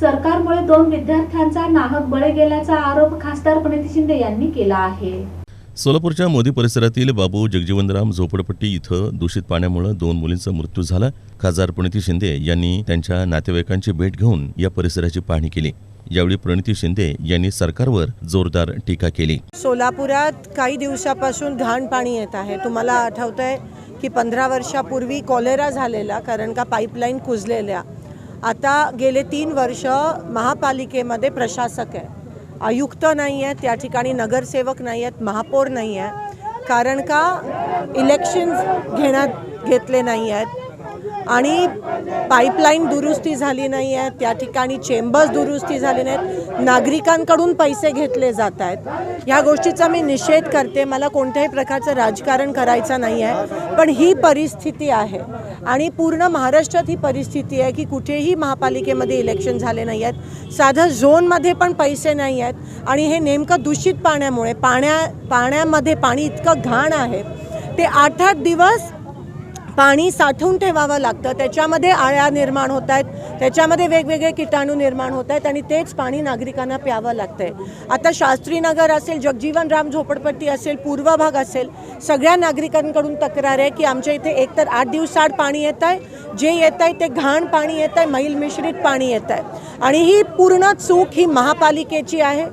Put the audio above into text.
सरकारमुळे दोन विद्यार्थ्यांचा नाहक बळी गेल्याचा आरोप खासदार प्रणिती शिंदे यांनी केला आहे. सोलापूरच्या मोदी परिसरातील बाबू जगजीवनराम झोपडपट्टी इथं दूषित पाण्यामुळे दोन मुलींचा मृत्यू झाला. खासदार प्रणिती शिंदे यांनी त्यांच्या नातेवाईकांची भेट घेऊन या परिसराची पाहणी केली. यावेळी प्रणिती शिंदे यांनी सरकारवर जोरदार टीका केली. सोलापुरात काही दिवसापासून घाण पाणी येत आहे. तुम्हाला आठवतं आहे की पंधरा वर्षापूर्वी कॉलेरा झालेला कारण का पाईपलाईन कुजलेल्या. आता गेले तीन वर्ष महापालिकेमध्ये प्रशासक आहे. आयुक्त नाही आहेत त्या ठिकाणी नगरसेवक नाही आहेत महापौर नाही आहे कारण का इलेक्शन्स घेण्यात घेतले नाही आहेत. आणि पाईपलाईन दुरुस्ती झाली नाही आहे त्या ठिकाणी चेंबर्स दुरुस्ती झाली नाहीत नागरिकांकडून पैसे घेतले जात आहेत. ह्या गोष्टीचा मी निषेध करते मला कोणत्याही प्रकारचं राजकारण करायचं नाही आहे पण ही परिस्थिती आहे. आणि पूर्ण महाराष्ट्रात ही परिस्थिती आहे की कुठेही महापालिकेमध्ये इलेक्शन झाले नाही आहेत साधं झोनमध्ये पण पैसे नाही आहेत आणि हे नेमकं दूषित पाण्यामुळे पाण्या पाण्यामध्ये पाणी इतकं घाण आहे ते आठ आठ दिवस पाणी साठवून ठेवावं लागतं. त्याच्यामध्ये आळ्या निर्माण होत आहेत. त्याच्यामध्ये वेगवेगळे किटाणू निर्माण होत आहेत आणि तेच पाणी नागरिकांना प्यावं लागतंय. आता शास्त्रीनगर असेल जगजीवन राम झोपडपट्टी असेल पूर्व भाग असेल सगळ्या नागरिकांकडून तक्रार आहे की आमच्या इथे एकतर आठ दिवसाआड पाणी येत आहे जे येत आहे ते घाण पाणी येत आहे मैल मिश्रित पाणी येत आहे आणि ही पूर्ण चूक ही महापालिकेची आहे.